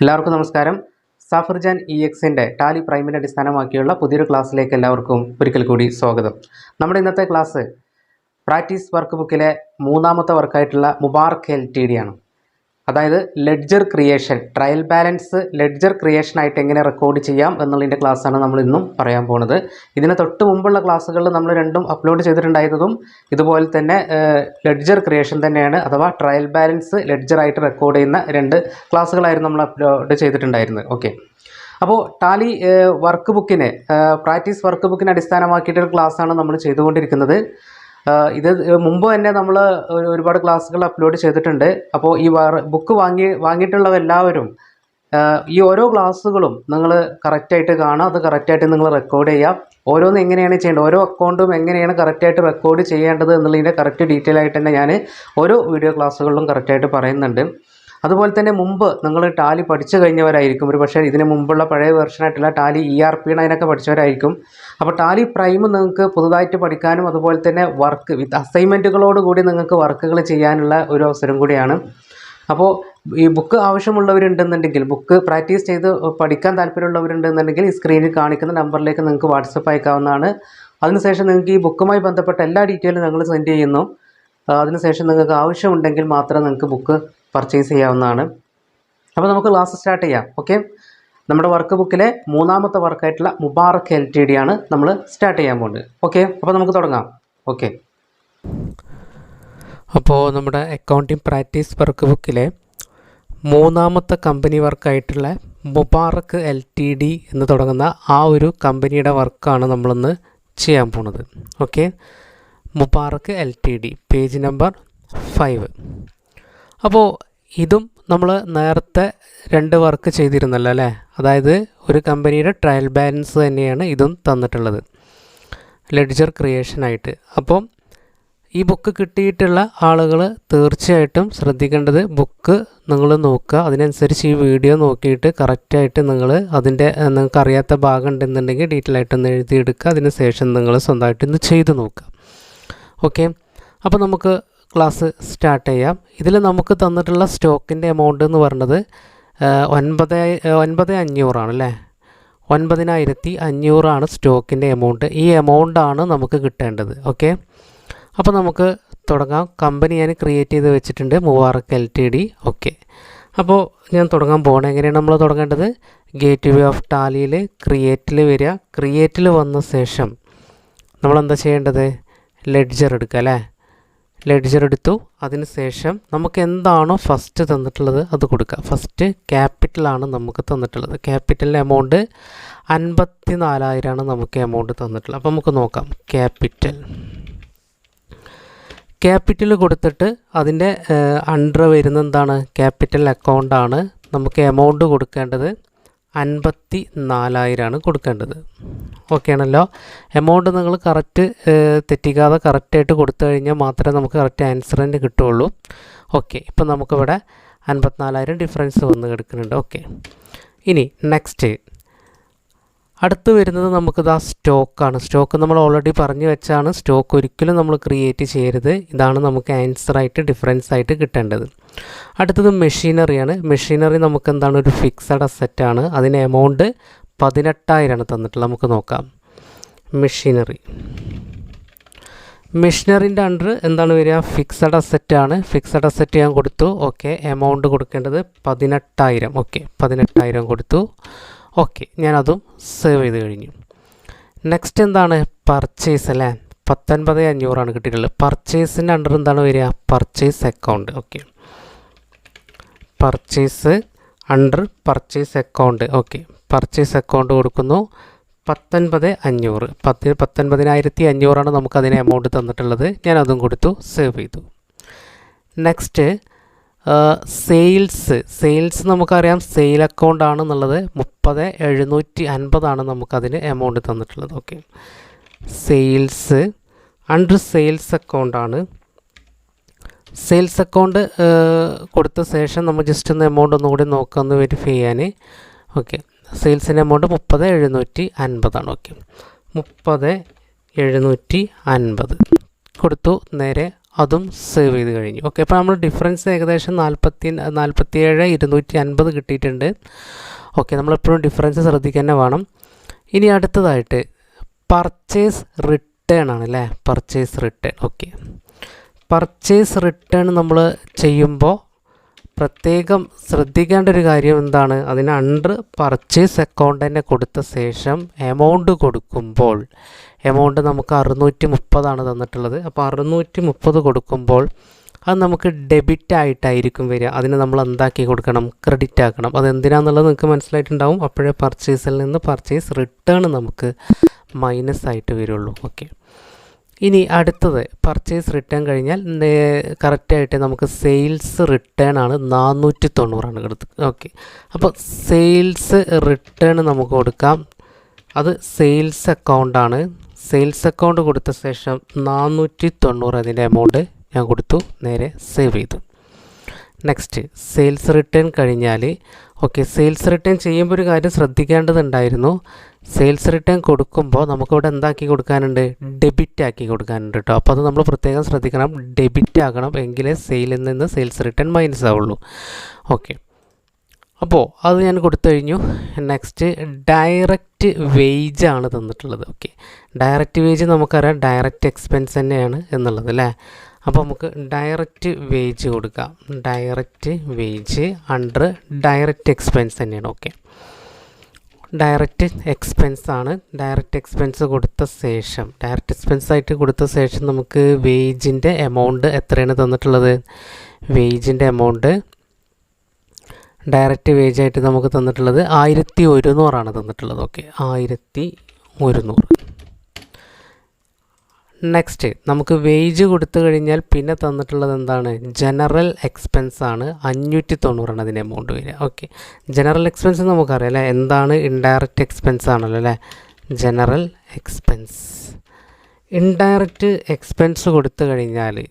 എല്ലാവർക്കും നമസ്കാരം. സഫർജാൻ ഇ എക്സിന്റെ ടാലി പ്രൈമിനെ അടിസ്ഥാനമാക്കിയുള്ള പുതിയൊരു ക്ലാസ്സിലേക്ക് എല്ലാവർക്കും ഒരിക്കൽ കൂടി സ്വാഗതം. നമ്മുടെ ഇന്നത്തെ ക്ലാസ് പ്രാക്ടീസ് വർക്ക് ബുക്കിലെ മൂന്നാമത്തെ വർക്കായിട്ടുള്ള മുബാർക്ക് എൽ ടി ഡി ആണ്. അതായത് ledger creation trial balance ledger creation ആയിട്ട് എങ്ങനെ റെക്കോർഡ് ചെയ്യാം എന്നുള്ളതിന്റെ ക്ലാസ്സാണ് നമ്മൾ ഇന്നും പറയാൻ പോകുന്നത് ഇതിന് തൊട്ട് മുമ്പുള്ള ക്ലാസ്സുകളിൽ നമ്മൾ രണ്ടും അപ്ലോഡ് ചെയ്തിട്ടുണ്ടായിരുന്നതും ഇതുപോലെ തന്നെ ലെഡ്ജർ ക്രിയേഷൻ തന്നെയാണ് അഥവാ ട്രയൽ ബാലൻസ് ലെഡ്ജർ ആയിട്ട് റെക്കോർഡ് ചെയ്യുന്ന രണ്ട് ക്ലാസ്സുകളായിരുന്നു നമ്മൾ അപ്ലോഡ് ചെയ്തിട്ടുണ്ടായിരുന്നത്. ഓക്കെ അപ്പോൾ ടാലി വർക്ക് ബുക്കിന് പ്രാക്ടീസ് വർക്ക് ബുക്കിനെ അടിസ്ഥാനമാക്കിയിട്ടൊരു ക്ലാസ്സാണ് നമ്മൾ ചെയ്തുകൊണ്ടിരിക്കുന്നത്. ഇത് മുമ്പ് തന്നെ നമ്മൾ ഒരുപാട് ക്ലാസ്സുകൾ അപ്ലോഡ് ചെയ്തിട്ടുണ്ട്. അപ്പോൾ ഈ ബുക്ക് വാങ്ങി വാങ്ങിയിട്ടുള്ളവരെല്ലാവരും ഈ ഓരോ ക്ലാസ്സുകളും നിങ്ങൾ കറക്റ്റായിട്ട് കാണുക. അത് കറക്റ്റായിട്ട് നിങ്ങൾ റെക്കോർഡ് ചെയ്യുക. ഓരോന്ന് എങ്ങനെയാണ് ചെയ്യേണ്ടത്? ഓരോ അക്കൗണ്ടും എങ്ങനെയാണ് കറക്റ്റായിട്ട് റെക്കോർഡ് ചെയ്യേണ്ടത് എന്നുള്ളതിന്റെ കറക്റ്റ് ഡീറ്റെയിൽ ആയിട്ട് തന്നെ ഞാൻ ഓരോ വീഡിയോ ക്ലാസ്സുകളിലും കറക്റ്റായിട്ട് പറയുന്നുണ്ട്. അതുപോലെ തന്നെ മുമ്പ് നിങ്ങൾ ടാലി പഠിച്ചു കഴിഞ്ഞവരായിരിക്കും. ഒരു പക്ഷേ ഇതിന് മുമ്പുള്ള പഴയ വെർഷനായിട്ടുള്ള ടാലി ഇ ആർ പി അതിനൊക്കെ പഠിച്ചവരായിരിക്കും. അപ്പോൾ ടാലി പ്രൈം നിങ്ങൾക്ക് പുതുതായിട്ട് പഠിക്കാനും അതുപോലെ തന്നെ വർക്ക് വിത്ത് അസൈൻമെന്റുകളോട് കൂടി നിങ്ങൾക്ക് വർക്കുകൾ ചെയ്യാനുള്ള ഒരു അവസരം കൂടിയാണ്. അപ്പോൾ ഈ ബുക്ക് ആവശ്യമുള്ളവരുണ്ടെന്നുണ്ടെങ്കിൽ ബുക്ക് പ്രാക്ടീസ് ചെയ്ത് പഠിക്കാൻ താല്പര്യമുള്ളവരുണ്ടെന്നുണ്ടെങ്കിൽ ഈ സ്ക്രീനിൽ കാണിക്കുന്ന നമ്പറിലേക്ക് നിങ്ങൾക്ക് വാട്സപ്പ് അയക്കാവുന്നതാണ്. അതിനുശേഷം നിങ്ങൾക്ക് ഈ ബുക്കുമായി ബന്ധപ്പെട്ട എല്ലാ ഡീറ്റെയിലും ഞങ്ങൾ സെൻഡ് ചെയ്യുന്നു. അതിനുശേഷം നിങ്ങൾക്ക് ആവശ്യമുണ്ടെങ്കിൽ മാത്രം നിങ്ങൾക്ക് ബുക്ക് പർച്ചേസ് ചെയ്യാവുന്നതാണ്. അപ്പോൾ നമുക്ക് ക്ലാസ് സ്റ്റാർട്ട് ചെയ്യാം. ഓക്കെ നമ്മുടെ വർക്ക് ബുക്കിലെ മൂന്നാമത്തെ വർക്കായിട്ടുള്ള മുബാറക്ക് എൽ ടി ഡി ആണ് നമ്മൾ സ്റ്റാർട്ട് ചെയ്യാൻ പോകുന്നത് ഓക്കെ അപ്പോൾ നമുക്ക് തുടങ്ങാം. ഓക്കെ അപ്പോൾ നമ്മുടെ അക്കൗണ്ടിങ് പ്രാക്ടീസ് വർക്ക് ബുക്കിലെ മൂന്നാമത്തെ കമ്പനി വർക്കായിട്ടുള്ള മുബാറക്ക് എൽ ടി ഡി എന്ന് തുടങ്ങുന്ന ആ ഒരു കമ്പനിയുടെ വർക്കാണ് നമ്മളിന്ന് ചെയ്യാൻ പോണത്. Okay Mubarak L T D page number five അപ്പോൾ ഇതും നമ്മൾ നേരത്തെ രണ്ട് വർക്ക് ചെയ്തിരുന്നല്ലോ അല്ലേ? അതായത് ഒരു കമ്പനിയുടെ ട്രയൽ ബാലൻസ് തന്നെയാണ് ഇതും തന്നിട്ടുള്ളത്. ലെഡ്ജർ ക്രിയേഷനായിട്ട് അപ്പം ഈ ബുക്ക് കിട്ടിയിട്ടുള്ള ആളുകൾ തീർച്ചയായിട്ടും ശ്രദ്ധിക്കേണ്ടത് ബുക്ക് നിങ്ങൾ നോക്കുക. അതിനനുസരിച്ച് ഈ വീഡിയോ നോക്കിയിട്ട് കറക്റ്റായിട്ട് നിങ്ങൾ അതിന്റെ നിങ്ങൾക്ക് അറിയാത്ത ഭാഗം ഉണ്ടെന്നുണ്ടെങ്കിൽ ഡീറ്റെയിൽ ആയിട്ടൊന്ന് എഴുതിയെടുക്കുക. അതിന് ശേഷം നിങ്ങൾ സ്വന്തമായിട്ട് ഒന്ന് ചെയ്ത് നോക്കുക. ഓക്കെ അപ്പോൾ നമുക്ക് ക്ലാസ് സ്റ്റാർട്ട് ചെയ്യാം. ഇതിൽ നമുക്ക് തന്നിട്ടുള്ള സ്റ്റോക്കിന്റെ എമൗണ്ട് എന്ന് ഏഹ്, ഒൻപത് ഒൻപത് അഞ്ഞൂറാണ് അല്ലേ? ഒൻപതിനായിരത്തി അഞ്ഞൂറാണ് സ്റ്റോക്കിന്റെ എമൗണ്ട് ഈ എമൗണ്ടാണ് നമുക്ക് കിട്ടേണ്ടത്. ഓക്കെ അപ്പോൾ നമുക്ക് തുടങ്ങാം. കമ്പനി ഞാൻ ക്രിയേറ്റ് ചെയ്ത് വെച്ചിട്ടുണ്ട് Mubarak L T D okay അപ്പോൾ ഞാൻ തുടങ്ങാൻ പോകണം എങ്ങനെയാണ് നമ്മൾ തുടങ്ങേണ്ടത്? ഗേറ്റ് വേ ഓഫ് ടാലിയിൽ ക്രിയേറ്റിൽ വരിക. ക്രിയേറ്റിൽ വന്ന ശേഷം നമ്മളെന്താ ചെയ്യേണ്ടത്? ലെഡ്ജർ എടുക്കുക അല്ലേ? ലെഡ്ജർ എടുത്തു. അതിന് ശേഷം നമുക്ക് എന്താണോ ഫസ്റ്റ് തന്നിട്ടുള്ളത് അത് കൊടുക്കുക ഫസ്റ്റ് ക്യാപിറ്റലാണ് നമുക്ക് തന്നിട്ടുള്ളത്. ക്യാപിറ്റലിന്റെ എമൗണ്ട് അൻപത്തി നാലായിരമാണ് നമുക്ക് എമൗണ്ട് തന്നിട്ടുള്ളത്. അപ്പോൾ നമുക്ക് നോക്കാം. ക്യാപിറ്റൽ ക്യാപിറ്റൽ കൊടുത്തിട്ട് അതിന്റെ അണ്ടർ വരുന്ന എന്താണ്? ക്യാപിറ്റൽ അക്കൗണ്ടാണ് നമുക്ക് എമൗണ്ട് കൊടുക്കേണ്ടത്. അൻപത്തി നാലായിരമാണ് കൊടുക്കേണ്ടത്. ഓക്കെ ആണല്ലോ? എമൗണ്ട് നിങ്ങൾ കറക്റ്റ് തെറ്റിക്കാതെ കറക്റ്റായിട്ട് കൊടുത്തു കഴിഞ്ഞാൽ മാത്രമേ നമുക്ക് കറക്റ്റ് ആൻസർ തന്നെ കിട്ടുള്ളൂ ഓക്കെ ഇപ്പം നമുക്കിവിടെ അൻപത്തിനാലായിരം ഡിഫറൻസ് വന്ന് കിടക്കുന്നുണ്ട്. ഓക്കെ ഇനി നെക്സ്റ്റ് അടുത്ത് വരുന്നത് നമുക്കിത് ആ സ്റ്റോക്കാണ് സ്റ്റോക്ക് നമ്മൾ ഓൾറെഡി പറഞ്ഞു വെച്ചാണ് സ്റ്റോക്ക് ഒരിക്കലും നമ്മൾ ക്രിയേറ്റ് ചെയ്യരുത്. ഇതാണ് നമുക്ക് ആൻസറായിട്ട് ഡിഫറൻസ് ആയിട്ട് കിട്ടേണ്ടത്. അടുത്തത് മെഷീനറിയാണ് മെഷീനറി നമുക്ക് എന്താണ് ഒരു ഫിക്സഡ് അസറ്റാണ് അതിന് എമൗണ്ട് പതിനെട്ടായിരമാണ് തന്നിട്ടുള്ളത്. നമുക്ക് നോക്കാം. മെഷീനറി മെഷീനറിന്റെ അണ്ടർ എന്താണ് വരിക? ഫിക്സഡ് അസറ്റ് ആണ്. ഫിക്സഡ് അസറ്റ് ഞാൻ കൊടുത്തു. ഓക്കെ എമൗണ്ട് കൊടുക്കേണ്ടത് പതിനെട്ടായിരം. ഓക്കെ പതിനെട്ടായിരം കൊടുത്തു. ഓക്കെ ഞാനതും സേവ് ചെയ്ത് കഴിഞ്ഞു. നെക്സ്റ്റ് എന്താണ്? പർച്ചേസ് അല്ലേ പത്തൊൻപത് അഞ്ഞൂറാണ് കിട്ടിയിട്ടുള്ളത്. പർച്ചേസിന്റെ അണ്ടർ എന്താണ് വരിക? Purchase account okay purchase under purchase account okay purchase account കൊടുക്കുന്നു. പത്തൊൻപത് അഞ്ഞൂറ്. പത്ത് പത്തൊൻപതിനായിരത്തി അഞ്ഞൂറാണ് നമുക്കതിന് എമൗണ്ട് തന്നിട്ടുള്ളത്. ഞാൻ അതും കൊടുത്തു സേവ് ചെയ്തു. നെക്സ്റ്റ് സെയിൽസ് സെയിൽസ് നമുക്കറിയാം. സെയിൽ അക്കൗണ്ട് ആണെന്നുള്ളത് മുപ്പത് എഴുന്നൂറ്റി അൻപതാണ് നമുക്കതിന് എമൗണ്ട് തന്നിട്ടുള്ളത് ഓക്കെ സെയിൽസ് അണ്ടർ സെയിൽസ് അക്കൗണ്ടാണ് സെയിൽസ് അക്കൗണ്ട് കൊടുത്ത ശേഷം നമ്മൾ ജസ്റ്റ് ഒന്ന് എമൗണ്ട് ഒന്നുകൂടി നോക്കാമെന്ന് വെരിഫൈ ചെയ്യാൻ. ഓക്കെ സെയിൽസിന്റെ എമൗണ്ട് മുപ്പത് എഴുന്നൂറ്റി അൻപതാണ് ഓക്കെ മുപ്പത് എഴുന്നൂറ്റി അൻപത്. കൊടുത്തു നേരെ അതും സേവ് ചെയ്ത് കഴിഞ്ഞു ഓക്കെ അപ്പോൾ നമ്മൾ ഡിഫറൻസ് ഏകദേശം നാൽപ്പത്തി നാൽപ്പത്തിയേഴ് ഇരുന്നൂറ്റി അൻപത് കിട്ടിയിട്ടുണ്ട്. ഓക്കെ നമ്മളെപ്പോഴും ഡിഫറൻസ് ശ്രദ്ധിക്കുക തന്നെ വേണം. ഇനി അടുത്തതായിട്ട് പർച്ചേസ് റിട്ടേൺ ആണ് അല്ലേ? Purchase return okay. Purchase return നമ്മൾ ചെയ്യുമ്പോൾ പ്രത്യേകം ശ്രദ്ധിക്കേണ്ട ഒരു കാര്യം എന്താണ്? അതിന് അണ്ടർ പർച്ചേസ് അക്കൗണ്ടിനെ കൊടുത്ത ശേഷം എമൗണ്ട് കൊടുക്കുമ്പോൾ എമൗണ്ട് നമുക്ക് അറുന്നൂറ്റി മുപ്പതാണ് തന്നിട്ടുള്ളത്. അപ്പോൾ അറുന്നൂറ്റി മുപ്പത് കൊടുക്കുമ്പോൾ അത് നമുക്ക് ഡെബിറ്റ് ആയിട്ടായിരിക്കും വരിക. അതിന് നമ്മൾ എന്താക്കി കൊടുക്കണം? ക്രെഡിറ്റ് ആക്കണം. അത് എന്തിനാണെന്നുള്ളത് നിങ്ങൾക്ക് മനസ്സിലായിട്ടുണ്ടാവും. അപ്പോഴേ പർച്ചേസിൽ നിന്ന് പർച്ചേസ് റിട്ടേൺ നമുക്ക് മൈനസ് ആയിട്ട് വരുള്ളൂ. ഓക്കെ ഇനി അടുത്തത് പർച്ചേസ് റിട്ടേൺ കഴിഞ്ഞാൽ കറക്റ്റായിട്ട് നമുക്ക് സെയിൽസ് റിട്ടേൺ ആണ് നാനൂറ്റി തൊണ്ണൂറാണ് കൊടുത്ത് ഓക്കെ അപ്പോൾ സെയിൽസ് റിട്ടേൺ നമുക്ക് കൊടുക്കാം. അത് സെയിൽസ് അക്കൗണ്ടാണ് സെയിൽസ് അക്കൗണ്ട് കൊടുത്ത ശേഷം നാനൂറ്റി തൊണ്ണൂറ് അതിന്റെ എമൗണ്ട് ഞാൻ കൊടുത്തു നേരെ സേവ് ചെയ്തു. നെക്സ്റ്റ് സെയിൽസ് റിട്ടേൺ കഴിഞ്ഞാൽ ഓക്കെ സെയിൽസ് റിട്ടേൺ ചെയ്യുമ്പോൾ ഒരു കാര്യം ശ്രദ്ധിക്കേണ്ടതുണ്ടായിരുന്നു. സെയിൽസ് റിട്ടേൺ കൊടുക്കുമ്പോൾ നമുക്കിവിടെ എന്താക്കി കൊടുക്കാനുണ്ട്? ഡെബിറ്റ് ആക്കി കൊടുക്കാനുണ്ട് കേട്ടോ അപ്പോൾ അത് നമ്മൾ പ്രത്യേകം ശ്രദ്ധിക്കണം. ഡെബിറ്റ് ആക്കണം എങ്കിലേ സെയിലിൽ നിന്ന് സെയിൽസ് റിട്ടേൺ മൈനസ് ആവുള്ളൂ. ഓക്കെ അപ്പോൾ അത് ഞാൻ കൊടുത്തു കഴിഞ്ഞു. നെക്സ്റ്റ് ഡയറക്റ്റ് വേജ് ആണ് തന്നിട്ടുള്ളത്. ഓക്കെ ഡയറക്റ്റ് വേജ് നമുക്കറിയാം. ഡയറക്റ്റ് എക്സ്പെൻസ് തന്നെയാണ് എന്നുള്ളത് അല്ലേ? അപ്പോൾ നമുക്ക് ഡയറക്റ്റ് വേജ് കൊടുക്കാം. Direct wage under direct expense തന്നെയാണ്. ഓക്കെ ഡയറക്റ്റ് എക്സ്പെൻസ് ആണ്. ഡയറക്റ്റ് എക്സ്പെൻസ് കൊടുത്ത ശേഷം ഡയറക്റ്റ് എക്സ്പെൻസ് ആയിട്ട് കൊടുത്ത ശേഷം നമുക്ക് വേജിന്റെ എമൗണ്ട് എത്രയാണ് തന്നിട്ടുള്ളത്? വേജിന്റെ എമൗണ്ട് ഡയറക്റ്റ് വേജ് ആയിട്ട് നമുക്ക് തന്നിട്ടുള്ളത് ആയിരത്തി ഒരുന്നൂറാണ് തന്നിട്ടുള്ളത്. ഓക്കെ ആയിരത്തി ഒരുന്നൂറ്. നെക്സ്റ്റ് നമുക്ക് വേജ് കൊടുത്തു കഴിഞ്ഞാൽ പിന്നെ തന്നിട്ടുള്ളത് എന്താണ്? ജനറൽ എക്സ്പെൻസ് ആണ്. അഞ്ഞൂറ്റി തൊണ്ണൂറാണ് അതിന്റെ എമൗണ്ട് വരിക. ഓക്കെ ജനറൽ എക്സ്പെൻസ് നമുക്കറിയാം അല്ലേ? എന്താണ്? ഇൻഡയറക്റ്റ് എക്സ്പെൻസ് ആണല്ലോ അല്ലേ? ജനറൽ എക്സ്പെൻസ് ഇൻഡയറക്റ്റ് എക്സ്പെൻസ് കൊടുത്തു കഴിഞ്ഞാൽ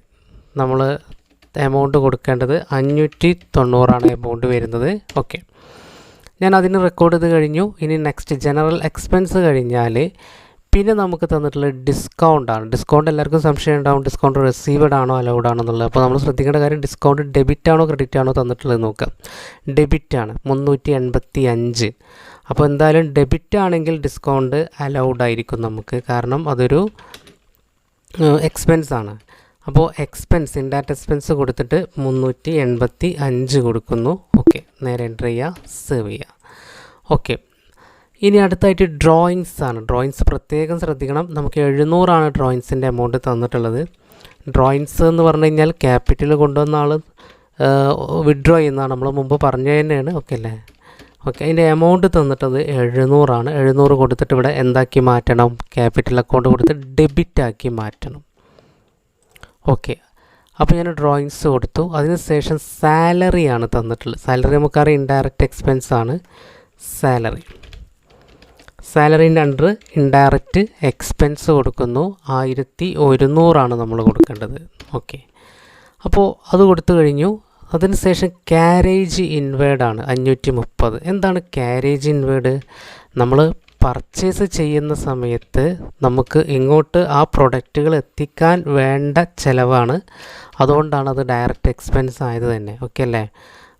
നമ്മൾ എമൗണ്ട് കൊടുക്കേണ്ടത് അഞ്ഞൂറ്റി തൊണ്ണൂറാണ് എമൗണ്ട് വരുന്നത്. ഓക്കെ ഞാൻ അതിന് റെക്കോർഡ് ചെയ്ത് കഴിഞ്ഞു. ഇനി നെക്സ്റ്റ് ജനറൽ എക്സ്പെൻസ് കഴിഞ്ഞാൽ പിന്നെ നമുക്ക് തന്നിട്ടുള്ള ഡിസ്കൗണ്ട് ആണ്. ഡിസ്കൗണ്ട് എല്ലാവർക്കും സംശയം ഉണ്ടാവും. ഡിസ്കൗണ്ട് റിസീവഡ് ആണോ അലൗഡ് ആണോ എന്നുള്ളത്. അപ്പോൾ നമ്മൾ ശ്രദ്ധിക്കേണ്ട കാര്യം ഡിസ്കൗണ്ട് ഡെബിറ്റ് ആണോ ക്രെഡിറ്റ് ആണോ തന്നിട്ടുള്ളത് നോക്കാം ഡെബിറ്റ് ആണ്. മുന്നൂറ്റി എൺപത്തി അഞ്ച് അപ്പോൾ എന്തായാലും ഡെബിറ്റ് ആണെങ്കിൽ ഡിസ്കൗണ്ട് അലൗഡ് ആയിരിക്കും നമുക്ക്. കാരണം അതൊരു എക്സ്പെൻസ് ആണ്. അപ്പോൾ എക്സ്പെൻസ് ഇൻഡാറ്റ് എക്സ്പെൻസ് കൊടുത്തിട്ട് മുന്നൂറ്റി എൺപത്തി അഞ്ച് കൊടുക്കുന്നു. ഓക്കെ നേരെ എന്റർ ചെയ്യുക. സേവ് ചെയ്യുക. ഓക്കെ ഇനി അടുത്തായിട്ട് ഡ്രോയിങ്സ് ആണ്. ഡ്രോയിങ്സ് പ്രത്യേകം ശ്രദ്ധിക്കണം. നമുക്ക് എഴുന്നൂറാണ് ഡ്രോയിങ്സിന്റെ എമൗണ്ട് തന്നിട്ടുള്ളത്. ഡ്രോയിങ്സ് എന്ന് പറഞ്ഞു കഴിഞ്ഞാൽ ക്യാപിറ്റൽ കൊണ്ടുവന്ന ആൾ വിഡ്രോ ചെയ്യുന്നതാണ്. നമ്മൾ മുമ്പ് പറഞ്ഞ തന്നെയാണ്. ഓക്കെ അല്ലേ? ഓക്കെ അതിന്റെ എമൗണ്ട് തന്നിട്ടത് എഴുന്നൂറാണ്. എഴുന്നൂറ് കൊടുത്തിട്ട് ഇവിടെ എന്താക്കി മാറ്റണം? ക്യാപിറ്റൽ അക്കൗണ്ട് കൊടുത്ത് ഡെബിറ്റ് ആക്കി മാറ്റണം. ഓക്കെ അപ്പോൾ ഞാൻ ഡ്രോയിങ്സ് കൊടുത്തു. അതിനുശേഷം സാലറിയാണ് തന്നിട്ടുള്ളത്. സാലറി നമുക്കറിയാം ഇൻഡയറക്റ്റ് എക്സ്പെൻസ് ആണ്. സാലറി സാലറീന്റെ അണ്ടർ ഇൻഡയറക്റ്റ് എക്സ്പെൻസ് കൊടുക്കുന്നു. ആയിരത്തി ഒരുന്നൂറാണ് നമ്മൾ കൊടുക്കേണ്ടത്. ഓക്കെ. അപ്പോൾ അത് കൊടുത്തു കഴിഞ്ഞു. അതിനുശേഷം ക്യാരേജ് ഇൻവേർഡ് ആണ് അഞ്ഞൂറ്റി മുപ്പത്. എന്താണ് ക്യാരേജ് ഇൻവേർഡ്? നമ്മൾ പർച്ചേസ് ചെയ്യുന്ന സമയത്ത് നമുക്ക് ഇങ്ങോട്ട് ആ പ്രൊഡക്റ്റുകൾ എത്തിക്കാൻ വേണ്ട ചിലവാണ്. അതുകൊണ്ടാണ് അത് ഡയറക്റ്റ് എക്സ്പെൻസ് ആയത് തന്നെ. ഓക്കെ അല്ലേ?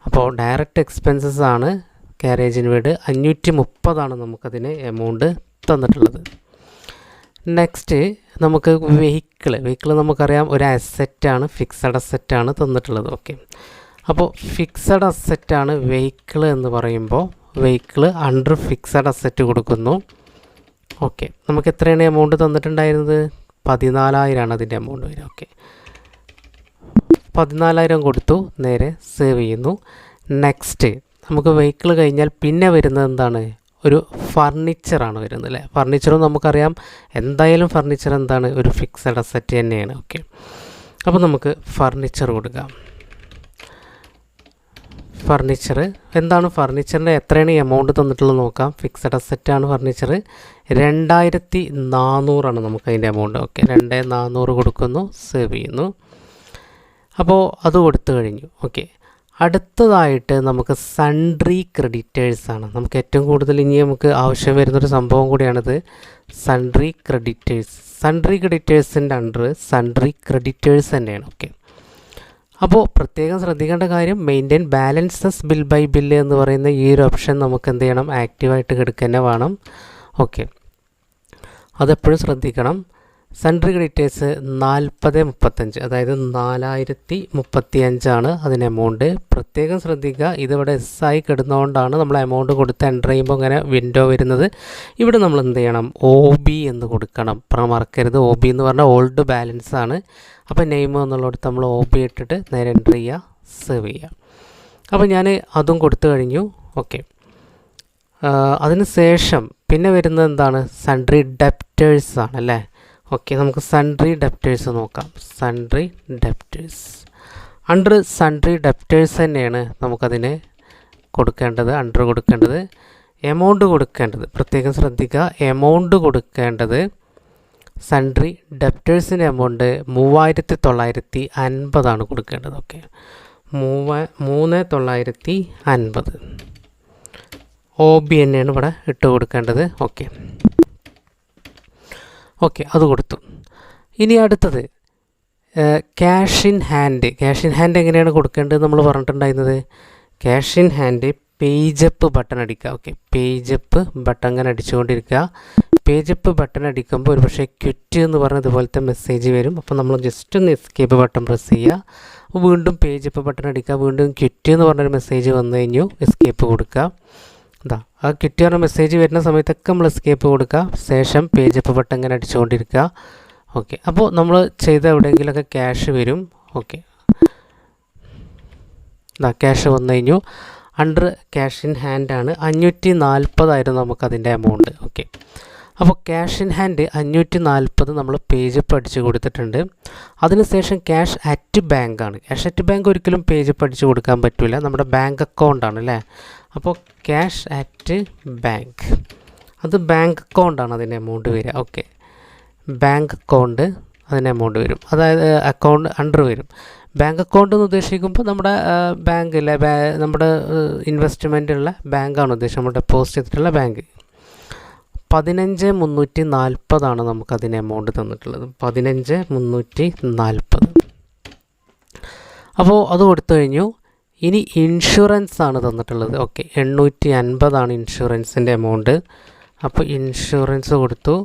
അപ്പോൾ ഡയറക്റ്റ് എക്സ്പെൻസസ് ആണ് ക്യാരേജ് വേണ്ടി അഞ്ഞൂറ്റി മുപ്പതാണ് നമുക്കതിന് എമൗണ്ട് തന്നിട്ടുള്ളത്. നെക്സ്റ്റ് നമുക്ക് വെഹിക്കിൾ വെഹിക്കിൾ നമുക്കറിയാം ഒരു അസെറ്റാണ് ഫിക്സഡ് അസെറ്റാണ് തന്നിട്ടുള്ളത്. ഓക്കെ അപ്പോൾ ഫിക്സഡ് അസെറ്റാണ് വെഹിക്കിൾ എന്ന് പറയുമ്പോൾ വെഹിക്കിൾ അണ്ടർ ഫിക്സഡ് അസെറ്റ് കൊടുക്കുന്നു. ഓക്കെ നമുക്ക് എത്രയാണ് എമൗണ്ട് തന്നിട്ടുണ്ടായിരുന്നത്? പതിനാലായിരമാണ് അതിന്റെ എമൗണ്ട് വരിക. ഓക്കെ പതിനാലായിരം കൊടുത്തു നേരെ സേവ് ചെയ്യുന്നു. നെക്സ്റ്റ് നമുക്ക് വെഹിക്കിൾ കഴിഞ്ഞാൽ പിന്നെ വരുന്നത് എന്താണ്? ഒരു ഫർണിച്ചറാണ് വരുന്നത് അല്ലേ? ഫർണിച്ചറും നമുക്കറിയാം. എന്തായാലും ഫർണിച്ചർ എന്താണ്? ഒരു ഫിക്സഡ് അസറ്റ് തന്നെയാണ്. ഓക്കെ അപ്പോൾ നമുക്ക് ഫർണിച്ചർ കൊടുക്കാം. ഫർണിച്ചർ എന്താണ് ഫർണിച്ചറിന്റെ എത്രയാണ് എമൗണ്ട് തന്നിട്ടുള്ളത് നോക്കാം. ഫിക്സഡ് അസറ്റാണ് ഫർണിച്ചർ രണ്ടായിരത്തി നാനൂറാണ് നമുക്ക് അതിന്റെ എമൗണ്ട് ഓക്കെ രണ്ട് നാനൂറ് കൊടുക്കുന്നു. സേവ് ചെയ്യുന്നു. അപ്പോൾ അത് കൊടുത്തു കഴിഞ്ഞു. ഓക്കെ അടുത്തതായിട്ട് നമുക്ക് സൺട്രി ക്രെഡിറ്റേഴ്സ് ആണ്. നമുക്ക് ഏറ്റവും കൂടുതൽ ഇനി നമുക്ക് ആവശ്യം വരുന്നൊരു സംഭവം കൂടിയാണിത് സൺട്രി ക്രെഡിറ്റേഴ്സ് സൺട്രി ക്രെഡിറ്റേഴ്സിന്റെ അണ്ടർ സൺട്രി ക്രെഡിറ്റേഴ്സ് തന്നെയാണ്. ഓക്കെ അപ്പോൾ പ്രത്യേകം ശ്രദ്ധിക്കേണ്ട കാര്യം maintain balances bill by bill എന്ന് പറയുന്ന ഈ ഒരു ഓപ്ഷൻ നമുക്ക് എന്ത് ചെയ്യണം? ആക്റ്റീവായിട്ട് കിടക്കുക തന്നെ വേണം. ഓക്കെ അതെപ്പോഴും ശ്രദ്ധിക്കണം. സൺട്രി ക്രെഡിറ്റേഴ്സ് നാൽപ്പത് മുപ്പത്തഞ്ച് അതായത് നാലായിരത്തി മുപ്പത്തി അഞ്ചാണ് അതിന് എമൗണ്ട് പ്രത്യേകം ശ്രദ്ധിക്കുക ഇതിവിടെ എസ് ആയി കിടന്നുകൊണ്ടാണ് നമ്മൾ എമൗണ്ട് കൊടുത്ത് എന്റർ ചെയ്യുമ്പോൾ ഇങ്ങനെ വിൻഡോ വരുന്നത്. ഇവിടെ നമ്മൾ എന്ത് ചെയ്യണം? ഒ ബി എന്ന് കൊടുക്കണം. മറക്കരുത്. ഒ ബി എന്ന് പറഞ്ഞാൽ ഓൾഡ് ബാലൻസ് ആണ്. അപ്പോൾ നെയിം എന്നുള്ളിടത്ത് നമ്മൾ ഒ ബി ഇട്ടിട്ട് നേരെ എന്റർ ചെയ്യുക സേവ് ചെയ്യുക. അപ്പോൾ ഞാൻ അതും കൊടുത്തു കഴിഞ്ഞു. ഓക്കെ അതിന് ശേഷം പിന്നെ വരുന്നത് എന്താണ്? സൺട്രി ഡെപ്റ്റേഴ്സ് ആണ് അല്ലേ? ഓക്കെ നമുക്ക് സൺട്രി ഡെപ്റ്റേഴ്സ് നോക്കാം. Sundry debtors under sundry debtors തന്നെയാണ് നമുക്കതിന് കൊടുക്കേണ്ടത് അണ്ടർ കൊടുക്കേണ്ടത്. എമൗണ്ട് കൊടുക്കേണ്ടത്. പ്രത്യേകം ശ്രദ്ധിക്കുക എമൗണ്ട് കൊടുക്കേണ്ടത് സൺട്രി ഡെപ്റ്റേഴ്സിന്റെ എമൗണ്ട് മൂവായിരത്തി തൊള്ളായിരത്തി അൻപതാണ് കൊടുക്കേണ്ടത്. ഓക്കെ മൂവ മൂന്ന് തൊള്ളായിരത്തി അൻപത് ഒ ബി തന്നെയാണ് ഇവിടെ ഇട്ട് കൊടുക്കേണ്ടത്. ഓക്കെ ഓക്കെ അത് കൊടുത്തു. ഇനി അടുത്തത് cash in hand cash in hand എങ്ങനെയാണ് കൊടുക്കേണ്ടത് നമ്മൾ പറഞ്ഞിട്ടുണ്ടായിരുന്നത്? Cash in hand page up button അടിക്കുക. ഓക്കെ പേജപ്പ് ബട്ടൺ അങ്ങനെ അടിച്ചുകൊണ്ടിരിക്കുക. പേജപ്പ് ബട്ടൺ അടിക്കുമ്പോൾ ഒരു പക്ഷേ ക്വിറ്റ് എന്ന് പറഞ്ഞ ഇതുപോലത്തെ മെസ്സേജ് വരും. അപ്പോൾ നമ്മൾ ജസ്റ്റ് ഒന്ന് എസ്കേപ്പ് ബട്ടൺ പ്രസ് ചെയ്യുക. വീണ്ടും പേജപ്പ് ബട്ടൺ അടിക്കുക. വീണ്ടും ക്വിറ്റ് എന്ന് പറഞ്ഞൊരു മെസ്സേജ് വന്നു കഴിഞ്ഞു. എസ്കേപ്പ് കൊടുക്കുക. ഇതാ ആ കിട്ടിയ മെസ്സേജ് വരുന്ന സമയത്തൊക്കെ നമ്മൾ എസ്കേപ്പ് കൊടുക്കുക. ശേഷം പേജ് അപ്പ് ബട്ടൺ ഇങ്ങനെ അടിച്ചുകൊണ്ടിരിക്കുക ഓക്കെ അപ്പോൾ നമ്മൾ ചെയ്ത എവിടെയെങ്കിലുമൊക്കെ ക്യാഷ് വരും. ഓക്കെ ഇതാ ക്യാഷ് വന്നു കഴിഞ്ഞു. അണ്ടർ ക്യാഷ് ഇൻ ഹാൻഡ് ആണ്. അഞ്ഞൂറ്റി നാൽപ്പതായിരുന്നു നമുക്കതിന്റെ എമൗണ്ട് ഓക്കെ അപ്പോൾ ക്യാഷ് ഇൻ ഹാൻഡ് അഞ്ഞൂറ്റി നാൽപ്പത് നമ്മൾ പേജ് പഠിച്ചു കൊടുത്തിട്ടുണ്ട്. അതിനുശേഷം ക്യാഷ് അറ്റ് ബാങ്കാണ് ക്യാഷ് അറ്റ് ബാങ്ക് ഒരിക്കലും പേജ് പഠിച്ചു കൊടുക്കാൻ പറ്റില്ല നമ്മുടെ ബാങ്ക് അക്കൗണ്ടാണ് അല്ലേ? അപ്പോൾ ക്യാഷ് അറ്റ് ബാങ്ക് അത് ബാങ്ക് അക്കൗണ്ടാണ് അതിന്റെ എമൗണ്ട് വരിക. ഓക്കെ ബാങ്ക് അക്കൗണ്ട് അതിന് എമൗണ്ട് വരും. അതായത് അക്കൗണ്ട് അണ്ടർ വരും. ബാങ്ക് അക്കൗണ്ട് എന്ന് ഉദ്ദേശിക്കുമ്പോൾ നമ്മുടെ ബാങ്ക് ബാങ്കിലെ നമ്മുടെ ഇൻവെസ്റ്റ്മെന്റുള്ള ബാങ്കാണ് ഉദ്ദേശം. നമ്മൾ ഡെപ്പോസിറ്റ് ചെയ്തിട്ടുള്ള ബാങ്ക് പതിനഞ്ച് മുന്നൂറ്റി നാൽപ്പതാണ് നമുക്കതിന് എമൗണ്ട് തന്നിട്ടുള്ളത്. പതിനഞ്ച് മുന്നൂറ്റി നാൽപ്പത്. അപ്പോൾ അത് കൊടുത്തു കഴിഞ്ഞു. ഇനി ഇൻഷുറൻസ് ആണ് തന്നിട്ടുള്ളത്. ഓക്കെ എണ്ണൂറ്റി അൻപതാണ് ഇൻഷുറൻസിന്റെ എമൗണ്ട് അപ്പോൾ ഇൻഷുറൻസ് കൊടുത്തു.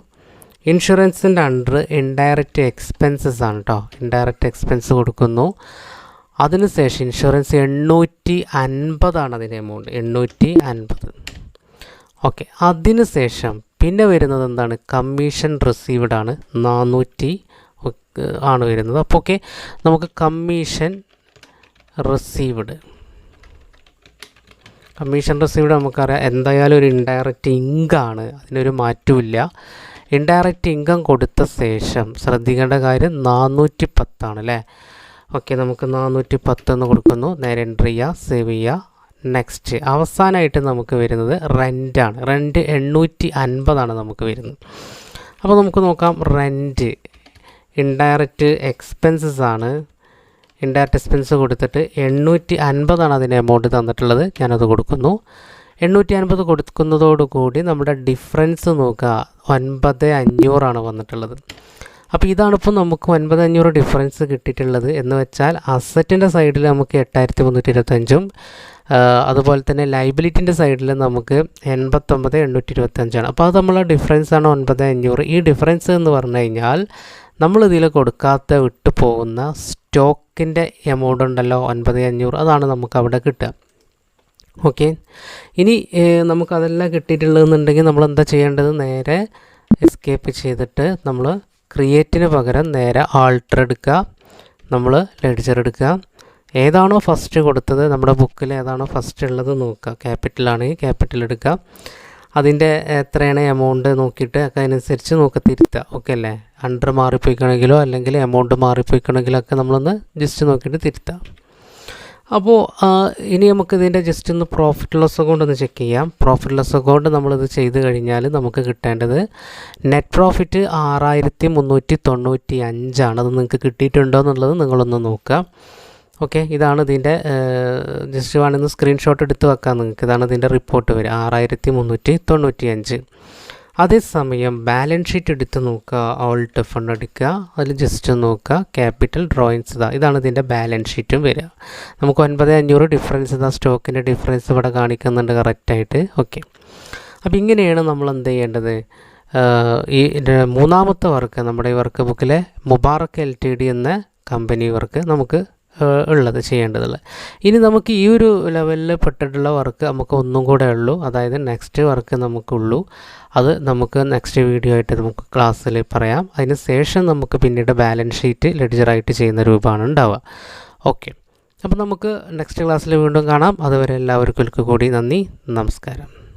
ഇൻഷുറൻസിന്റെ അണ്ടർ ഇൻഡയറക്റ്റ് എക്സ്പെൻസസ് ആണ് കേട്ടോ ഇൻഡയറക്റ്റ് എക്സ്പെൻസ് കൊടുക്കുന്നു. അതിനുശേഷം ഇൻഷുറൻസ് എണ്ണൂറ്റി അൻപതാണ് അതിന്റെ എമൗണ്ട് എണ്ണൂറ്റി അൻപത് ഓക്കെ അതിനുശേഷം പിന്നെ വരുന്നത് എന്താണ്? കമ്മീഷൻ റിസീവ്ഡ് ആണ്. നാനൂറ്റി ആണ് വരുന്നത്. അപ്പോൾ ഓക്കെ നമുക്ക് കമ്മീഷൻ റിസീവ്ഡ് കമ്മീഷൻ റിസീവ്ഡ് നമുക്കറിയാം. എന്തായാലും ഒരു ഇൻഡയറക്റ്റ് ഇങ്കാണ്. അതിനൊരു മാറ്റമില്ല ഇൻഡയറക്റ്റ് ഇൻകം കൊടുത്ത ശേഷം ശ്രദ്ധിക്കേണ്ട കാര്യം നാനൂറ്റി പത്താണ് അല്ലേ? ഓക്കെ നമുക്ക് നാനൂറ്റി പത്ത് എന്ന് കൊടുക്കുന്നു. നേരെ എൻട്രി ചെയ്യുക സേവ് ചെയ്യുക. നെക്സ്റ്റ് അവസാനമായിട്ട് നമുക്ക് വരുന്നത് റെന്റാണ് റെന്റ് എണ്ണൂറ്റി അൻപതാണ് നമുക്ക് വരുന്നത്. അപ്പോൾ നമുക്ക് നോക്കാം. റെന്റ് ഇൻഡയറക്റ്റ് എക്സ്പെൻസസ് ആണ്. ഇൻഡയറക്റ്റ് എക്സ്പെൻസ് കൊടുത്തിട്ട് എണ്ണൂറ്റി അൻപതാണ് അതിന് എമൗണ്ട് തന്നിട്ടുള്ളത്. ഞാനത് കൊടുക്കുന്നു. എണ്ണൂറ്റി അൻപത് കൊടുക്കുന്നതോടുകൂടി നമ്മുടെ ഡിഫറൻസ് നോക്കുക. ഒൻപത് അഞ്ഞൂറാണ് വന്നിട്ടുള്ളത്. അപ്പോൾ ഇതാണിപ്പോൾ നമുക്ക് ഒൻപത് അഞ്ഞൂറ് ഡിഫറൻസ് കിട്ടിയിട്ടുള്ളത് എന്ന് വെച്ചാൽ അസറ്റിന്റെ സൈഡിൽ നമുക്ക് എട്ടായിരത്തി മുന്നൂറ്റി ഇരുപത്തഞ്ചും അതുപോലെ തന്നെ ലൈബിലിറ്റിന്റെ സൈഡിൽ നമുക്ക് എൺപത്തൊമ്പത് എണ്ണൂറ്റി ഇരുപത്തഞ്ചാണ് അപ്പോൾ അത് നമ്മളെ ഡിഫറൻസ് ആണ് ഒൻപത് അഞ്ഞൂറ്. ഈ ഡിഫറൻസ് എന്ന് പറഞ്ഞു കഴിഞ്ഞാൽ നമ്മൾ ഇതിൽ കൊടുക്കാത്ത വിട്ടു പോകുന്ന സ്റ്റോക്കിന്റെ എമൗണ്ട് ഉണ്ടല്ലോ ഒൻപത് അഞ്ഞൂറ് അതാണ് നമുക്ക് അവിടെ കിട്ടുക. ഓക്കെ? ഇനി നമുക്കതെല്ലാം കിട്ടിയിട്ടുള്ളതെന്നുണ്ടെങ്കിൽ നമ്മൾ എന്താ ചെയ്യേണ്ടത്? നേരെ എസ്കേപ്പ് ചെയ്തിട്ട് നമ്മൾ ക്രിയേറ്റിന് പകരം നേരെ ആൾട്ടർ എടുക്കുക. നമ്മൾ ലെഡ്ജർ എടുക്കുക. ഏതാണോ ഫസ്റ്റ് കൊടുത്തത് നമ്മുടെ ബുക്കിൽ ഏതാണോ ഫസ്റ്റ് ഉള്ളത് നോക്കുക. ക്യാപിറ്റലാണെങ്കിൽ ക്യാപിറ്റൽ എടുക്കുക. അതിന്റെ എത്രയാണ് എമൗണ്ട് നോക്കിയിട്ട് അതിനനുസരിച്ച് നോക്കി തിരുത്തുക. ഓക്കെ അല്ലേ? അണ്ടർ മാറിപ്പോയിക്കണമെങ്കിലോ അല്ലെങ്കിൽ എമൗണ്ട് മാറിപ്പോയിക്കണമെങ്കിലോ ഒക്കെ നമ്മളൊന്ന് ജസ്റ്റ് നോക്കിയിട്ട് തിരുത്താം അപ്പോൾ ഇനി നമുക്ക് ഇതിന്റെ ജസ്റ്റ് ഒന്ന് പ്രോഫിറ്റ് ലോസ് അക്കൗണ്ട് ഒന്ന് ചെക്ക് ചെയ്യാം. പ്രോഫിറ്റ് ലോസ് അക്കൗണ്ട് നമ്മളിത് ചെയ്ത് കഴിഞ്ഞാൽ നമുക്ക് കിട്ടേണ്ടത് നെറ്റ് പ്രോഫിറ്റ് ആറായിരത്തി മുന്നൂറ്റി തൊണ്ണൂറ്റി അഞ്ചാണ് അത് നിങ്ങൾക്ക് കിട്ടിയിട്ടുണ്ടോ എന്നുള്ളത് നിങ്ങളൊന്ന് നോക്കുക. ഓക്കെ ഇതാണ് ഇതിന്റെ ജസ്റ്റ് വേണമെന്ന് സ്ക്രീൻഷോട്ട് എടുത്ത് വെക്കാം നിങ്ങൾക്ക്. ഇതാണ് ഇതിന്റെ റിപ്പോർട്ട് വരിക. ആറായിരത്തി മുന്നൂറ്റി തൊണ്ണൂറ്റി അഞ്ച് അതേസമയം ബാലൻസ് ഷീറ്റ് എടുത്ത് നോക്കുക ഓൾട്ട് ഫണ്ട് എടുക്കുക അതിൽ ജസ്റ്റ് നോക്കുക ക്യാപിറ്റൽ ഡ്രോയിങ്സ് ഇതാ. ഇതാണ് ഇതിന്റെ ബാലൻസ് ഷീറ്റും വരിക. നമുക്ക് ഒൻപത് അഞ്ഞൂറ് ഡിഫറൻസ് ഇതാ സ്റ്റോക്കിന്റെ ഡിഫറൻസ് ഇവിടെ കാണിക്കുന്നുണ്ട് കറക്റ്റായിട്ട് ഓക്കെ. അപ്പോൾ ഇങ്ങനെയാണ് നമ്മൾ എന്ത് ചെയ്യേണ്ടത്? ഈ മൂന്നാമത്തെ വർക്ക് നമ്മുടെ ഈ വർക്ക് ബുക്കിലെ മുബാറക്ക് എൽ ടി ഡി എന്ന കമ്പനി വർക്ക് നമുക്ക് ഉള്ളത് ചെയ്യേണ്ടതുള്ളത് ഇനി നമുക്ക് ഈ ഒരു ലെവലിൽ പെട്ടിട്ടുള്ള വർക്ക് നമുക്ക് ഒന്നും കൂടെ ഉള്ളൂ. അതായത് നെക്സ്റ്റ് വർക്ക് നമുക്കുള്ളൂ. അത് നമുക്ക് നെക്സ്റ്റ് വീഡിയോ ആയിട്ട് നമുക്ക് ക്ലാസ്സിൽ പറയാം. അതിന് ശേഷം നമുക്ക് പിന്നീട് ബാലൻസ് ഷീറ്റ് ലെഡ്ജറായിട്ട് ചെയ്യുന്ന രൂപമാണ് ഉണ്ടാവുക. ഓക്കെ അപ്പോൾ നമുക്ക് നെക്സ്റ്റ് ക്ലാസ്സിൽ വീണ്ടും കാണാം. അതുവരെ എല്ലാവർക്കും കൂടി നന്ദി. നമസ്കാരം.